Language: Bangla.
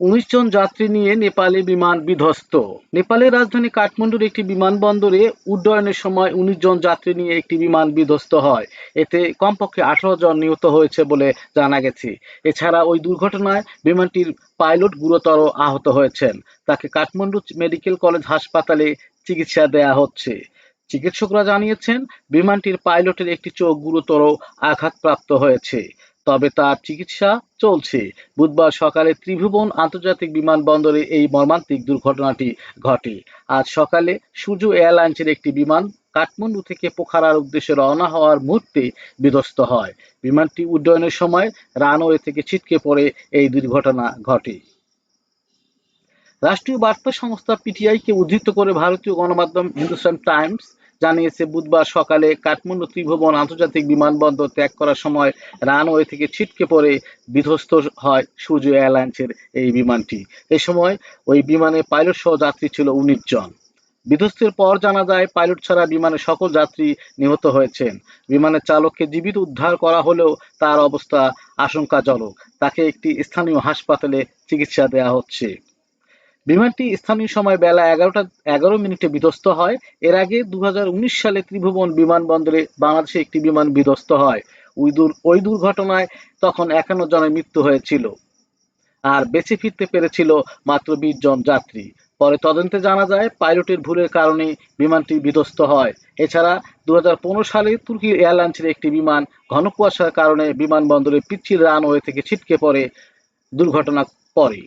উনিশ জন যাত্রী নিয়ে নেপালি বিমান বিধ্বস্ত। নেপালের রাজধানী কাঠমান্ডুর একটি বিমানবন্দরে উড্ডয়নের সময় উনিশ জন যাত্রী নিয়ে একটি বিমান বিধ্বস্ত হয়। এতে কমপক্ষে আঠারো জন নিহত হয়েছে বলে জানা গেছে। এছাড়া ওই দুর্ঘটনায় বিমানটির পাইলট গুরুতর আহত হয়েছেন। তাকে কাঠমান্ডু মেডিকেল কলেজ হাসপাতালে চিকিৎসা দেয়া হচ্ছে। চিকিৎসকরা জানিয়েছেন, বিমানটির পাইলটের একটি চোখ গুরুতর আঘাতপ্রাপ্ত হয়েছে। তবে তার চিকিৎসা চলছে। বুধবার সকালে ত্রিভুবন আন্তর্জাতিক বিমানবন্দরে এই মর্মান্তিক দুর্ঘটনাটি ঘটে। আজ সকালে সূর্য এয়ারলাইন্সের একটি বিমান কাঠমান্ডু থেকে পোখারার উদ্দেশ্যে রওনা হওয়ার মুহূর্তে বিধ্বস্ত হয়। বিমানটি উড্ডয়নের সময় রানওয়ে থেকে ছিটকে পড়ে এই দুর্ঘটনা ঘটে। রাষ্ট্রীয় বার্তা সংস্থা পিটিআইকে উদ্ধৃত করে ভারতীয় গণমাধ্যম হিন্দুস্তান টাইমস জানিয়েছে, বুধবার সকালে কাঠমান্ডু ত্রিভুবন আন্তর্জাতিক বিমানবন্দর ত্যাগ করার সময় রানওয়ে থেকে ছিটকে পড়ে বিধ্বস্ত হয় সূর্য এয়ারলাইন্সের এই বিমানটি। এ সময় ওই বিমানে পাইলট সহ যাত্রী ছিল উনিশ জন। বিধ্বস্তের পর জানা যায়, পাইলট ছাড়া বিমানের সকল যাত্রী নিহত হয়েছেন। বিমানের চালককে জীবিত উদ্ধার করা হলেও তার অবস্থা আশঙ্কাজনক। তাকে একটি স্থানীয় হাসপাতালে চিকিৎসা দেওয়া হচ্ছে। বিমানটি স্থানীয় সময় বেলা এগারোটা, এগারো মিনিটে বিধ্বস্ত হয়। এর আগে দু হাজার উনিশ সালে ত্রিভুবন বিমানবন্দরে বাংলাদেশে একটি বিমান বিধ্বস্ত হয়। ওই দুর ওই দুর্ঘটনায় তখন একান্ন জনের মৃত্যু হয়েছিল। আর বেঁচে ফিরতে পেরেছিল মাত্র বিশ জন যাত্রী। পরে তদন্তে জানা যায়, পাইলটের ভুলের কারণে বিমানটি বিধ্বস্ত হয়। এছাড়া দু হাজার পনেরো সালে তুর্কি এয়ারলাইন্সের একটি বিমান ঘন কুয়াশার কারণে বিমানবন্দরে পিচ্ছিল রানওয়ে থেকে ছিটকে পড়ে, দুর্ঘটনা পরে।